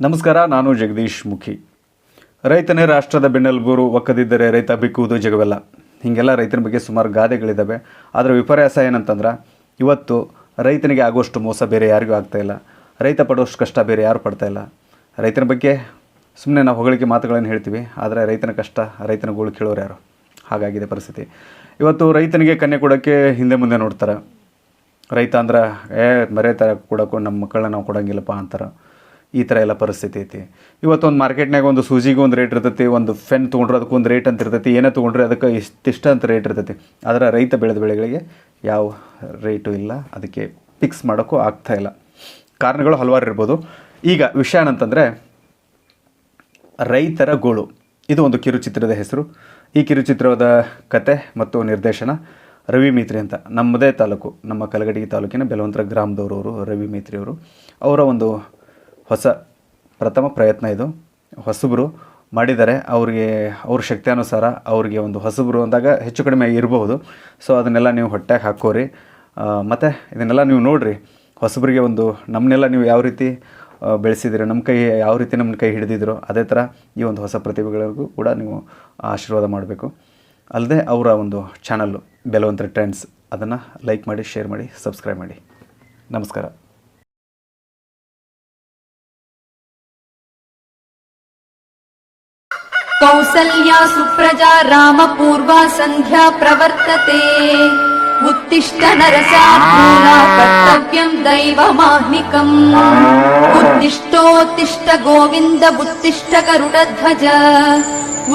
ನಮಸ್ಕಾರ, ನಾನು ಜಗದೀಶ್ ಮುಖಿ. ರೈತನೇ ರಾಷ್ಟ್ರದ ಬೆನ್ನೆಲುಬೂರು ಒಕ್ಕದಿದ್ದರೆ ರೈತ ಬಿಕ್ಕುವುದು ಜಗವೆಲ್ಲ. ಹೀಗೆಲ್ಲ ರೈತನ ಬಗ್ಗೆ ಸುಮಾರು ಗಾದೆಗಳಿದ್ದಾವೆ ಅದರ ವಿಪರ್ಯಾಸ ಏನಂತಂದ್ರೆ, ಇವತ್ತು ರೈತನಿಗೆ ಆಗುವಷ್ಟು ಮೋಸ ಬೇರೆ ಯಾರಿಗೂ ಆಗ್ತಾಯಿಲ್ಲ ರೈತ ಪಡೋಷ್ಟು ಕಷ್ಟ ಬೇರೆ ಯಾರು ಪಡ್ತಾ ಇಲ್ಲ. ರೈತನ ಬಗ್ಗೆ ಸುಮ್ಮನೆ ನಾವು ಹೊಗಳಿಕೆ ಮಾತುಗಳನ್ನು ಹೇಳ್ತೀವಿ, ಆದರೆ ರೈತನ ಕಷ್ಟ, ರೈತನ ಗೋಳು ಕೇಳೋರು ಯಾರು? ಹಾಗಾಗಿದೆ ಪರಿಸ್ಥಿತಿ. ಇವತ್ತು ರೈತನಿಗೆ ಕನ್ಯೆ ಕೊಡೋಕ್ಕೆ ಹಿಂದೆ ಮುಂದೆ ನೋಡ್ತಾರೆ. ರೈತ ಅಂದ್ರೆ, ಏ ಮರೆ ಥರ ಕೊಡೋಕ್ಕೂ ನಮ್ಮ ಮಕ್ಕಳನ್ನ ನಾವು ಕೊಡೋಂಗಿಲ್ಲಪ್ಪ ಅಂತಾರೆ. ಈ ಥರ ಎಲ್ಲ ಪರಿಸ್ಥಿತಿ ಐತಿ. ಇವತ್ತು ಒಂದು ಮಾರ್ಕೆಟ್ನಾಗ ಒಂದು ಸೂಜಿಗೆ ಒಂದು ರೇಟ್ ಇರ್ತೈತಿ, ಒಂದು ಫೆನ್ ತೊಗೊಂಡ್ರೆ ಅದಕ್ಕೆ ಒಂದು ರೇಟ್ ಅಂತ ಇರ್ತೈತಿ ಏನೇ ತೊಗೊಂಡ್ರೆ ಅದಕ್ಕೆ ಇಷ್ಟಿಷ್ಟ ಅಂತ ರೇಟ್ ಇರ್ತೈತಿ. ಆದರೆ ರೈತ ಬೆಳೆದ ಬೆಳೆಗಳಿಗೆ ಯಾವ ರೇಟು ಇಲ್ಲ, ಅದಕ್ಕೆ ಫಿಕ್ಸ್ ಮಾಡೋಕ್ಕೂ ಆಗ್ತಾ ಇಲ್ಲ. ಕಾರಣಗಳು ಹಲವಾರು ಇರ್ಬೋದು. ಈಗ ವಿಷಯ ಏನಂತಂದರೆ, ರೈತರ ಗೋಳು. ಇದು ಒಂದು ಕಿರುಚಿತ್ರದ ಹೆಸರು. ಈ ಕಿರುಚಿತ್ರದ ಕತೆ ಮತ್ತು ನಿರ್ದೇಶನ ರವಿ ಮೇತ್ರಿ ಅಂತ. ನಮ್ಮದೇ ತಾಲೂಕು, ನಮ್ಮ ಕಲಗಡಗಿ ತಾಲೂಕಿನ ಬೆಲವಂತರ ಗ್ರಾಮದವರು ರವಿ ಮೇತ್ರಿ ಅವರು ಅವರ ಒಂದು ಹೊಸ ಪ್ರಥಮ ಪ್ರಯತ್ನ ಇದು. ಹೊಸಬರು ಮಾಡಿದ್ದಾರೆ ಅವರಿಗೆ, ಅವ್ರ ಶಕ್ತಿಯಾನುಸಾರ ಅವರಿಗೆ ಒಂದು ಹೊಸಬರು ಅಂದಾಗ ಹೆಚ್ಚು ಕಡಿಮೆ ಇರಬಹುದು. ಸೊ ಅದನ್ನೆಲ್ಲ ನೀವು ಹೊಟ್ಟೆಗೆ ಹಾಕೋರಿ ಮತ್ತು ಇದನ್ನೆಲ್ಲ ನೀವು ನೋಡಿರಿ. ಹೊಸಬರಿಗೆ ಒಂದು ನಮ್ಮನ್ನೆಲ್ಲ ನೀವು ಯಾವ ರೀತಿ ಬೆಳೆಸಿದಿರಿ ನಮ್ಮ ಕೈ ಯಾವ ರೀತಿ ನಮ್ಮ ಕೈ ಹಿಡಿದಿದ್ರು ಅದೇ ಥರ ಈ ಒಂದು ಹೊಸ ಪ್ರತಿಭೆಗಳಿಗೂ ಕೂಡ ನೀವು ಆಶೀರ್ವಾದ ಮಾಡಬೇಕು. ಅಲ್ಲದೆ ಅವರ ಒಂದು ಚಾನಲ್ಲು, ಬೆಲವಂತರ ಟ್ರೆಂಡ್ಸ್ ಅದನ್ನು ಲೈಕ್ ಮಾಡಿ, ಶೇರ್ ಮಾಡಿ, ಸಬ್ಸ್ಕ್ರೈಬ್ ಮಾಡಿ. ನಮಸ್ಕಾರ. कौसल्या सुप्रजा रामपूर्वा सन्ध्या प्रवर्तते उत्तिष्ठ नरसार्दूला कर्तव्यम् दैवमाह्निकम् उत्तिष्ठोत्तिष्ठ गोविन्द उत्तिष्ठ गरुडध्वज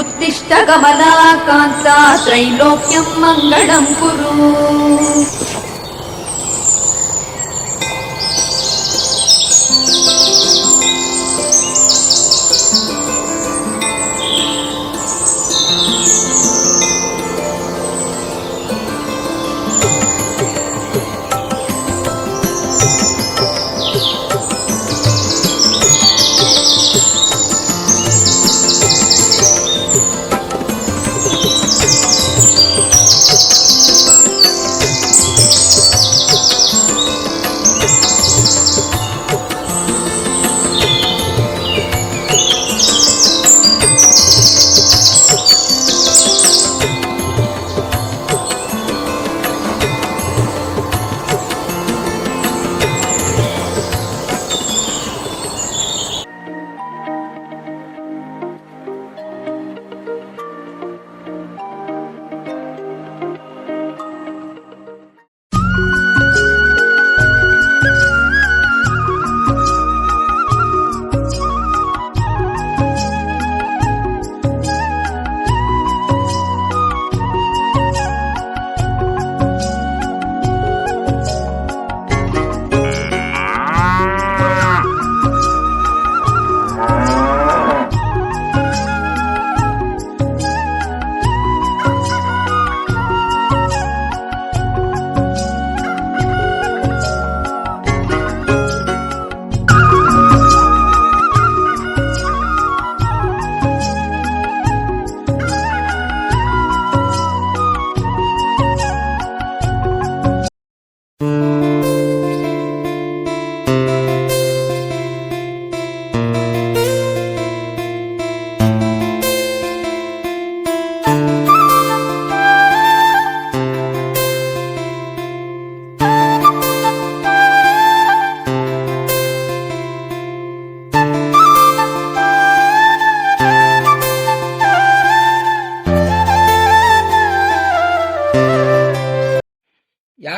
उत्तिष्ठ कमलाकान्ता त्रैलोक्यम् मङ्गलम् कुरु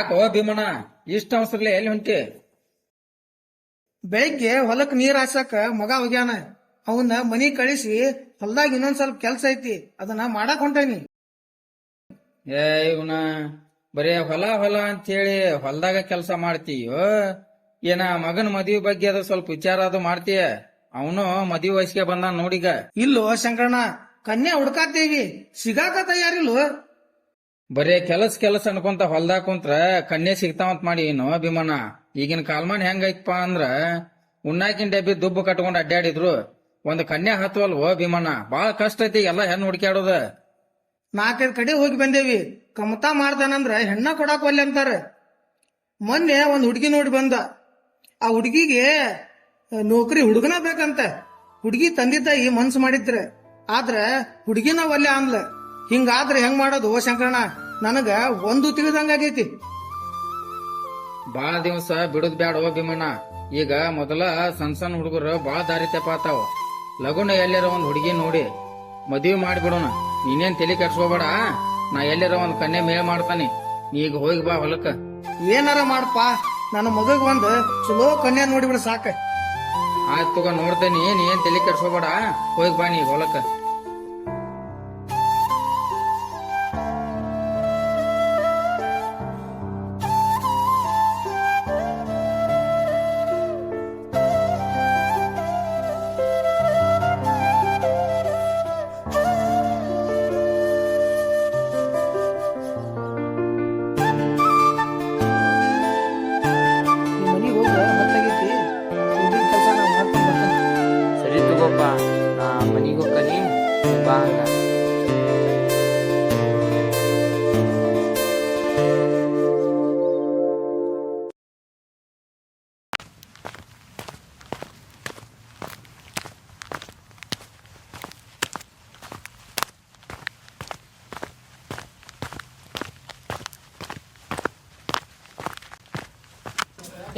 ಯಾಕೋ ಭೀಮಣ್ಣ. ಇಷ್ಟ ಅವಸರಲ್ಲಿ ಎಲ್ಲಿ ಹೊಂಟಿ ಬೆಳಿಗ್ಗೆ ಹೊಲಕ್ ನೀರ್ ಹಾಸಕ ಮಗ ಹೋಗ್ಯಾನ. ಅವನ್ನ ಮನಿ ಕಳಿಸಿ ಹೊಲ್ದಾಗ ಇನ್ನೊಂದ್ ಸ್ವಲ್ಪ ಕೆಲ್ಸ ಐತಿ ಅದನ್ನ ಮಾಡಕ್ ಹೊಂಟೇನಿ. ಏ ಇವನ ಬರೇ ಹೊಲ ಹೊಲ ಅಂತ ಹೇಳಿ ಹೊಲದಾಗ ಕೆಲಸ ಮಾಡ್ತೀಯೋ? ಏನ ಮಗನ ಮದ್ವಿ ಬಗ್ಗೆ ಅದು ಸ್ವಲ್ಪ ವಿಚಾರ ಅದು ಮಾಡ್ತೀಯ? ಅವನು ಮದ್ವಿ ವಯಸ್ಸಿಗೆ ಬಂದ ನೋಡಿಗ ಇಲ್ಲೋ ಶಂಕರಣ್ಣ ಕನ್ಯಾ ಹುಡ್ಕಾತೀವಿ ಸಿಗಾಕ ತಯಾರಿಲ್ಲೋ? ಬರೇ ಕೆಲಸ ಕೆಲಸ ಅನ್ಕೊಂತ ಹೊಲ್ದಾಗ ಕುಂತ್ರ ಕಣ್ಣೆ ಸಿಗ್ತಾವಂತ ಮಾಡಿ ಏನು ಅಭಿಮಾನ. ಈಗಿನ ಕಾಲ್ಮಾನ್ ಹೆಂಗೈತಪ್ಪ ಅಂದ್ರ ಉಣ್ಣಾಕಿನ ಡಬ್ಬಿ ದುಬ್ಬು ಕಟ್ಕೊಂಡು ಅಡ್ಡಾಡಿದ್ರು ಒಂದ್ ಕನ್ಯಾ ಹತ್ವಲ್ವೋ ಭೀಮಣ್ಣ ಬಾಳ ಕಷ್ಟ ಐತಿ ಎಲ್ಲ ಹೆಣ್ಣು ಹುಡುಕ್ಯಾಡೋದ. ನಾಲ್ಕೈದು ಕಡೆ ಹೋಗಿ ಬಂದೇವಿ. ಕಮತಾ ಮಾಡ್ತಾನಂದ್ರ ಹೆಣ್ಣ ಕೊಡಾಕ್ ಒಲ್ಲೆ ಅಂತಾರ. ಮೊನ್ನೆ ಒಂದ್ ಹುಡ್ಗಿ ನೋಡಿ ಬಂದ. ಆ ಹುಡ್ಗಿಗೆ ನೌಕರಿ ಹುಡುಗನ ಬೇಕಂತ. ಹುಡುಗಿ ತಂದೆ ತಾಯಿ ಮನ್ಸು ಮಾಡಿದ್ರ. ಆದ್ರೆ ಹುಡುಗಿನ ಒಲ್ಲೆ ಅಂದ್ಲ. ಹಿಂಗಾದ್ರೆ ಹೆಂಗ್ ಮಾಡೋದು ಓ ಶಂಕರಣ್ಣ? ನನಗ ಒಂದು ತಿಳಿದಂಗಾಗೈತಿ. ಬಾಳ ದಿವಸ ಬಿಡುದ್ ಬ್ಯಾಡ ಭೀಮಣ್ಣ. ಈಗ ಮೊದಲ ಸಣ್ಣ ಸಣ್ಣ ಹುಡುಗರು ಬಾಳ ದಾರಿ ತಪ್ಪಾತಾವ. ಲಗುನ ಎಲ್ಲಿರ ಒಂದ್ ಹುಡುಗಿ ನೋಡಿ ಮದ್ವಿ ಮಾಡಿಬಿಡೋಣ. ನೀನೇನ್ ತಲೆ ಕೆಡ್ಸ್ಕೋಬೇಡ ನಾ ಎಲ್ಲಿರ ಒಂದ್ ಕನ್ಯೆ ಮೇಲ್ ಮಾಡ್ತಾನೆ. ನೀ ಈಗ ಹೋಗಿ ಬಾ ಹೊಲಕ್ಕ. ಏನಾರ ಮಾಡಪ್ಪ ನನ್ನ ಮಗಗ್ ಒಂದ್ ಚಲೋ ಕನ್ಯಾ ನೋಡಿಬಿಡ ಸಾಕ. ಆಯ್ತು ತಗೋ ನೋಡ್ತೇನಿ. ನೀನ್ ಏನ್ ತಲೆ ಕೆಡ್ಸ್ಕೋಬೇಡ ಹೋಗಿ ಬಾ ನೀ ಹೊಲಕ್ಕ.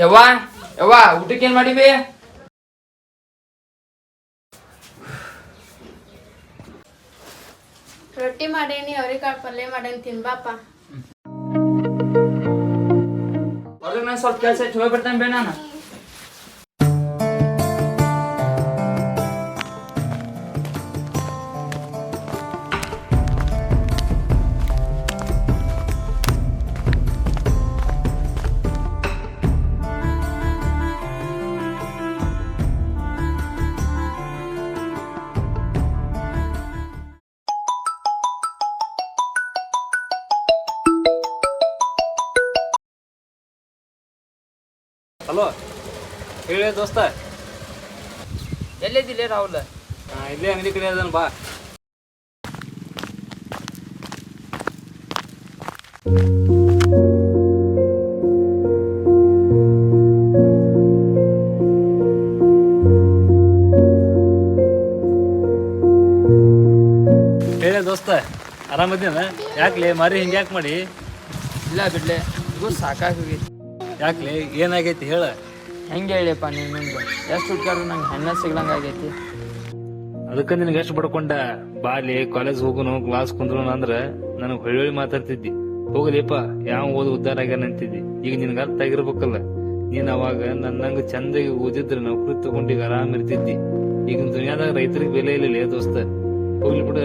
ಯವ್ವ ಯವ್ವ ಊಟಕ್ಕೆ ಏನ್ ಮಾಡಿವಿ? ರೊಟ್ಟಿ ಮಾಡೇನಿ ಅವ್ರಿಕಾಳು ಪಲ್ಯ ಮಾಡೇನಿ ತಿನ್ಬಾಪ. ಹೊರಗೆ ನಾನು ಸ್ವಲ್ಪ ಕೆಲಸ ಐತಿ ಹೋಗಿ ಬರ್ತಾನೆ ಬೇ ನಾನು. ಹೇಳಿ ದೋಸ್ತ. ಎಲ್ಲಿದ್ದಿಲ್ಲ ರಾಹುಲ್? ಇಲ್ಲೇ ಅಂಗಡಿ ಕಡೆ ಅದನ್ ಬಾ. ಹೇಳಿ ದೋಸ್ತ ಆರಾಮದೇನ ಯಾಕ್ಲೆ ಮಾರಿ ಹಿಂಗೆ ಯಾಕೆ ಮಾಡಿ? ಇಲ್ಲ ಬಿಡ್ಲೆ ಸಾಕಾಗಿ ಹೋಗೈತಿ. ಯಾಕ್ಲೆ ಏನಾಗೈತಿ ಹೇಳ. ಹೆಂಗೆ ಹೇಳಿಯಪ್ಪ ನೀನು ಎಷ್ಟು ಹುಡ್ಕಾರು ನಂಗೆ ಹೆಣ್ಣ ಸಿಗ್ಲಂಗ ಆಗೈತಿ? ಅದಕ್ಕೆ ನಿನಗೆ ಎಷ್ಟು ಬಡ್ಕೊಂಡ? ಬಾಲಿ ಕಾಲೇಜ್ ಹೋಗುನು ಕ್ಲಾಸ್ ಕುಂದ್ರು ಅಂದ್ರೆ ನನಗೆ ಹೊಳ್ಳಿ ಮಾತಾಡ್ತಿದ್ದಿ. ಹೋಗಲಿಪ್ಪ ಯಾವ ಓದ್ ಉದ್ದಾರ ಆಗ್ಯಾನ ಅಂತಿದ್ದಿ. ಈಗ ನಿನ್ಗ ಅರ್ಥ ಆಗಿರ್ಬೇಕಲ್ಲ. ನೀನ್ ಅವಾಗ ನನ್ನಂಗ ಚಂದಾಗಿ ಓದಿದ್ರೆ ನೌಕರಿ ತಗೊಂಡೀಗ ಆರಾಮ್ ಇರ್ತಿದ್ದಿ. ಈಗಿನ ದುನಿಯಾದಾಗ ರೈತರಿಗೆ ಬೆಲೆ ಇಲ್ಲ ದೋಸ್ತ. ಹೋಗ್ಲಿ ಬಿಡು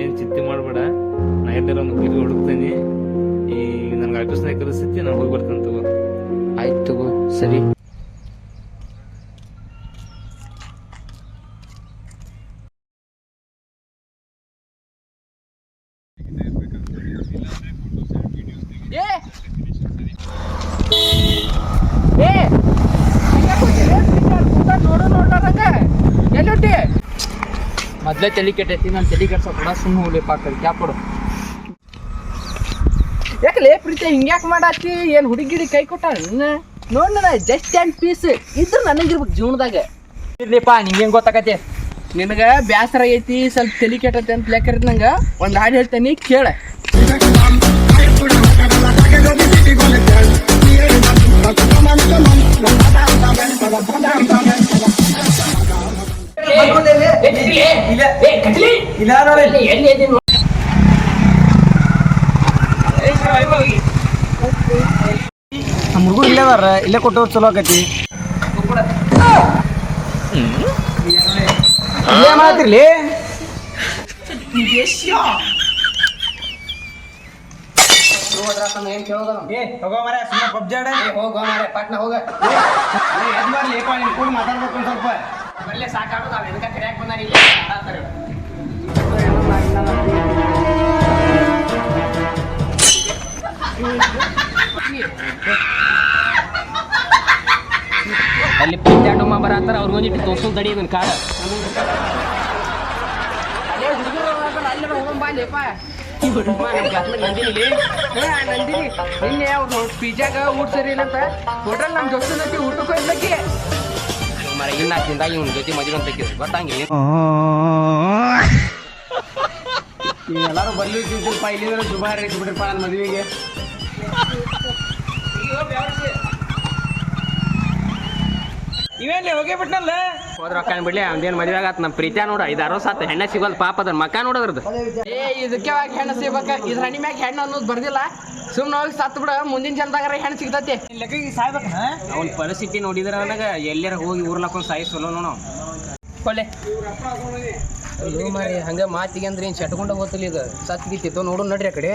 ಏನ್ ಚಿಂತೆ ಮಾಡ್ಬೇಡ. ನಾ ಎಲ್ಲಾರ ಒಂದು ಕಿವಿ ಹುಡುಕ್ತೇನೆ. ಈ ನನ್ಗೆ ಆಫೀಸ್ನಾಗ ಕರೆಸ್ತಿ ನಾನು ಹೋಗಿ ಬರ್ತೇನೆ ತಗೋ. ಆಯ್ತು ತಗೋ ಸರಿ. ಮೊದ್ಲೇ ತಲೆ ಕೆಟ್ಟೈತಿ, ನಾನು ತಲೆ ಕೆಡ್ಸೋ ಕೂಡ ಸುಮ್ಮನೆ ಹೋಗ್ಲಿಪ್ಪ ಕ್ಯಾಪಡು ಕೊಡು. ಯಾಕಲೇ ಪ್ರೀತಿ ಹಿಂಗ್ಯಾಕೆ ಮಾಡಾತಿ ಏನು ಹುಡುಗಿಡಿ ಕೈ ಕೊಟ್ಟ ನೋಡ್ ಜಸ್ಟ್ ಆ್ಯಂಡ್ ಪೀಸ್ ಇದ್ರ ನನಗಿರ್ಬೇಕು ಜೀವನದಾಗ. ಇರ್ಲಿಪ್ಪ, ನಿಂಗೆ ಹೆಂಗ್ ಗೊತ್ತಾಕತಿ? ನಿನಗೆ ಬ್ಯಾಸರ ಐತಿ, ಸ್ವಲ್ಪ ತಲೆ ಕೆಟ್ಟೈತಿ ಅಂತ ಲೆಕ್ಕ ನಂಗ, ಒಂದು ಹಾಡು ಹೇಳ್ತೇನೆ, ಕೇಳ. ನಮ್ಮ ಹುಡುಗರು ಇಲ್ಲೇ ಅದಾರ ಇಲ್ಲೇ ಕೊಟ್ಟು ಚಲೋ ಆಕೈತಿ ಇಲ್ಲೇ ಮಾಡತ್ತಿರ್ಲಿ ಹೋಗೋ ಪಬ್ಜಿ ಆಡ ಹೋಗ ಪಾಟ್ನ ಹೋಗ ಮಾಡ್ಲಿ ಕೂಡ ಮಾತಾಡ್ಬೇಕು ಸ್ವಲ್ಪ ಬಲ್ಲೆ ಸಾಕಾಗೋದು ಅವ್ ಎದಕ್ಕ ಕರಿಯಾಕ್ ಬಂದಾರ ಅಲ್ಲಿ ಪ್ರೀತ್ಯಾಡು ಮಾ ಬರತ್ತಾರ ಅವ್ರಿಗೆ ಒಂದಿಟ್ಟು ತೋರ್ಸೋದು ತಡಿ ಇದನ್ನ ಕಾಡ ನಂದಿನಿ ನಿನ್ನೆ ಅವ್ರು ಪಿಜ್ಜಾಗ ಊಟ ಸರಿ ಇಲ್ಲ ಅಂತ ಹೋಟೆಲ್ ನಮ್ ಊಟಕ್ಕೆ ಊಟಕ್ಕೂ ಇಲ್ಲಕ್ಕೆ ಹಿಂದಾಗಿ ಇವ್ನ ಜೊತೆ ಮದುವೆ ಅಂತ ಗೊತ್ತಂಗೆ ಎಲ್ಲಾರು ಬರ್ಲಿ ತಿಂತಿಲ್ಪ ಇಲ್ಲಿಂದ್ರೆ ದುಬಾರಿ ಐತಿ ಬಿಡ್ರಿಪ್ಪ ನನ್ನ ಮದುವೆಗೆ ಇವೇನ್ಲಿ ಹೋಗೇ ಬಿಟ್ನಲ್ಲ ಹೋದ್ರ ರೊಕ್ಕ ಬಿಡ್ಲಿ ಅವ್ನೇನ್ ಮದ್ವೆ ಆಗತ್ ನಮ್ಮ ಪ್ರೀತಿಯ ನೋಡ ಐದಾರು ಸಾತ್ ಹೆಣ್ಣ ಸಿಗೋಲ್ ಪಾಪ ಅದ್ರ ಮಕ್ಕ ನೋಡದ್ರದ್ದು ಏ ಇದಕ್ಕೆ ಹೆಣ್ಣ ಹೆಣ್ಣು ಸಿಗ್ಬೇಕ ಇದ್ರ ಹಣಿ ಮ್ಯಾಗ ಹೆಣ್ಣು ಅನ್ನೋದು ಬರ್ದಿಲ್ಲ. ಸುಮ್ನ ಹೋಗಿ ಸತ್ ಬಿಡ ಮುಂದಿನ ಜನದಾಗ ಹೆಣ್ಣು ಸಿಗ್ತತಿ. ಅವನ ಪರಿಸ್ಥಿತಿ ನೋಡಿದ್ರ ಅವನಾಗ ಎಲ್ಲಾರ ಹೋಗಿ ಊರ್ಲಕ್ಕೊಂದ್ ಸಾಯಿ ಸೊಲೋ ನೋಡ ಕೊಳ್ಳೆ ಮಾಡಿ ಹಂಗ ಮಾತಿಗೆ ಅಂದ್ರೆ ಏನ್ ಚಟ್ಕೊಂಡ ಹೋಗ್ತಿಲ್ಲ ಇದು ಸತ್ ಗಿತ್ತಿತ್ತು ನೋಡು ನಡ್ರಿ ಆ ಕಡೆ.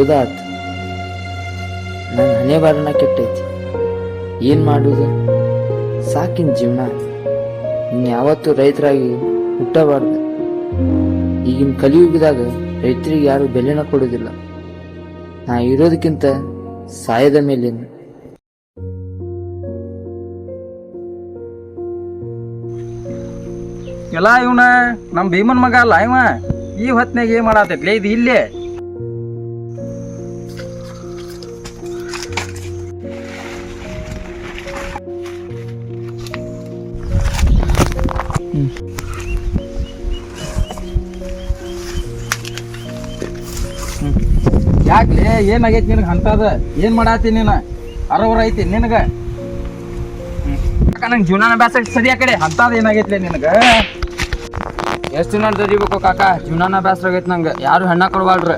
ಆತು ನನ್ನ ಹಣೆ ಕೆಟ್ಟೈತಿ. ಏನ್ ಮಾಡೋದು? ಸಾಕಿನ ಜೀವನ. ಇನ್ ಯಾವತ್ತು ರೈತರಾಗಿ ಹುಟ್ಟಬಾರ್ದು. ಈಗಿನ ಕಲಿಯುಗದಾಗ ರೈತರಿಗೆ ಯಾರು ಬೆಲೆನ ಕೊಡೋದಿಲ್ಲ. ನಾ ಇರೋದಕ್ಕಿಂತ ಸಾಯದ ಮೇಲೆ ಎಲ್ಲ ಇವನ ನಮ್ಮ ಭೀಮನ್ ಮಗ ಅಲ್ಲ ಇವ? ಈ ಹೊತ್ನಾಗ ಏನ್ ಮಾಡಾತೈತ್ಲೆ ಇದು ಇಲ್ಲೇ. ಯಾಕ್ಲೆ ಏನಾಗೈತಿ ನಿನಗೆ ಅಂತದ ಏನ್ ಮಾಡಾತಿ ನೀನು? ಅರವರ ಐತಿ ನಿನಗ? ನಂಗೆ ಜೀವನ ಬ್ಯಾಸ ಸರಿ ಆ ಕಡೆ? ಅಂತದ ಏನಾಗೈತ್ಲೆ ನಿನಗ? ಎಷ್ಟು ದಿನ ದುಡಿಬೇಕು ಕಾಕ? ಜೀವನ ಬೇಸರ ಆಗೈತಿ ನಂಗೆ. ಯಾರು ಹೆಣ್ಣ ಕೊಡ್ಬಾಳ್ರಿ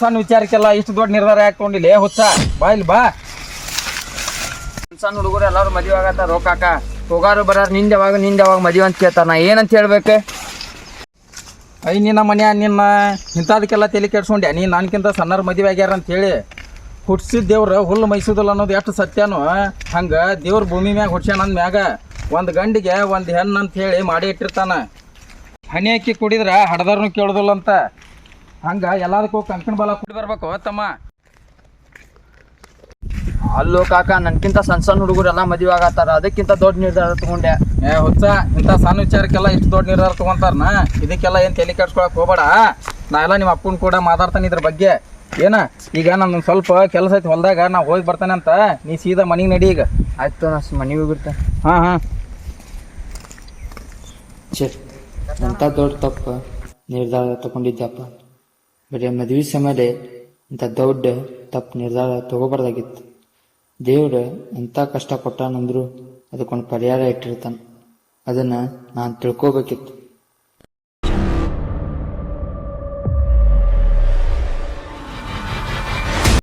ಸಣ್ಣ ವಿಚಾರಕ್ಕೆಲ್ಲ ಇಷ್ಟು ದೊಡ್ಡ ನಿರ್ಧಾರ ಹಾಕೊಂಡಿಲ್ಲ ಏ, ಹುಚ್ಚ, ಬಾ ಇಲ್ಲಿ ಬಾ. ಸಣ್ಣ ಹುಡುಗರು ಎಲ್ಲಾರು ಮದುವೆ ಆಗತ್ತಾರ ಕಾಕ? ಹೋಗಾರು ಬರಾರು ನಿಂದ ಯಾವಾಗ ನಿಂದ ಯಾವಾಗ ಮದುವೆ ಅಂತ ಕೇಳ್ತಾರ. ನಾ ಏನಂತ ಹೇಳ್ಬೇಕು? ಐ ನಿನ್ನ ಮನೆಯ, ನಿನ್ನ ಇಂಥದಕ್ಕೆಲ್ಲ ತಲೆ ಕೆಡ್ಸ್ಕೊಂಡೆ ನೀ ನನ್ಕಿಂತ ಸಣ್ಣರ ಮದುವೆ ಆಗ್ಯಾರ ಅಂತ ಹೇಳಿ ಹುಟ್ಸಿದ ದೇವ್ರ ಹುಲ್ಲು ಮೈಸೂದಲ್ಲ ಅನ್ನೋದು ಎಷ್ಟು ಸತ್ಯನೋ, ಹಂಗ ದೇವ್ರ ಭೂಮಿ ಮ್ಯಾಗ ಹುಟ್ಸ್ಯಾನ ಅಂದ ಮ್ಯಾಗ. ಒಂದು ಗಂಡಿಗೆ ಒಂದು ಹೆಣ್ಣು ಅಂತ ಹೇಳಿ ಮಾಡಿ ಇಟ್ಟಿರ್ತಾನ. ಹನಿ ಅಕ್ಕಿ ಕುಡಿದ್ರೆ ಹಡದರ್ನು ಕೇಳೋದಿಲ್ಲ ಅಂತ ಹಂಗ ಎಲ್ಲದಕ್ಕೂ ಕಂಕಣ ಬಲ ಕುಡಿ ಬರ್ಬೇಕು ತಮ್ಮ. ಅಲ್ಲೋ ಕಾಕ ನನ್ಕಿಂತ ಸಣ್ಣ ಸಣ್ಣ ಹುಡುಗರೆಲ್ಲ ಮದುವೆ ಆಗತ್ತಾರ ಅದಕ್ಕಿಂತ ದೊಡ್ಡ ನಿರ್ಧಾರ ತಗೊಂಡೆ. ಏ ಹುಚ್ಚ ಇಂಥ ಸಣ್ಣ ವಿಚಾರಕ್ಕೆಲ್ಲ ಇಷ್ಟು ದೊಡ್ಡ ನಿರ್ಧಾರ ತಗೊಂತಾರನ ಇದಕ್ಕೆಲ್ಲ ಏನು ತಲೆ ಕೆಡ್ಸ್ಕೊಳಕ್ ಹೋಗಬೇಡ. ನಾ ಎಲ್ಲ ನಿಮ್ಮ ಅಪ್ಪನ ಕೂಡ ಮಾತಾಡ್ತಾನೆ ಇದ್ರ ಬಗ್ಗೆ. ಏನ? ಈಗ ನಾನು ಸ್ವಲ್ಪ ಕೆಲಸ ಐತಿ ಹೊಲ್ದಾಗ ನಾ ಹೋಗಿ ಬರ್ತಾನೆ ಅಂತ. ನೀ ಸೀದಾ ಮನೆಗೆ ನಡಿ ಈಗ. ಆಯ್ತು ನಾ ಮನೆಗೆ ಹೋಗಿರ್ತ ಹಾಂ ಹಾಂ. ಛೇ ಎಂಥ ದೊಡ್ಡ ತಪ್ಪ ನಿರ್ಧಾರ ತಗೊಂಡಿದ್ದಪ್ಪ ಬರೀ ಮದುವೆ ಸಮಯದಲ್ಲಿ ಇಂಥ ದೊಡ್ಡ ತಪ್ಪು ನಿರ್ಧಾರ ತಗೋಬಾರ್ದಾಗಿತ್ತು. ದೇವ್ರು ಎಂಥ ಕಷ್ಟ ಕೊಟ್ಟಾನಂದ್ರು ಅದಕ್ಕೊಂದು ಪರಿಹಾರ ಇಟ್ಟಿರ್ತಾನೆ. ಅದನ್ನು ನಾನು ತಿಳ್ಕೊಬೇಕಿತ್ತು.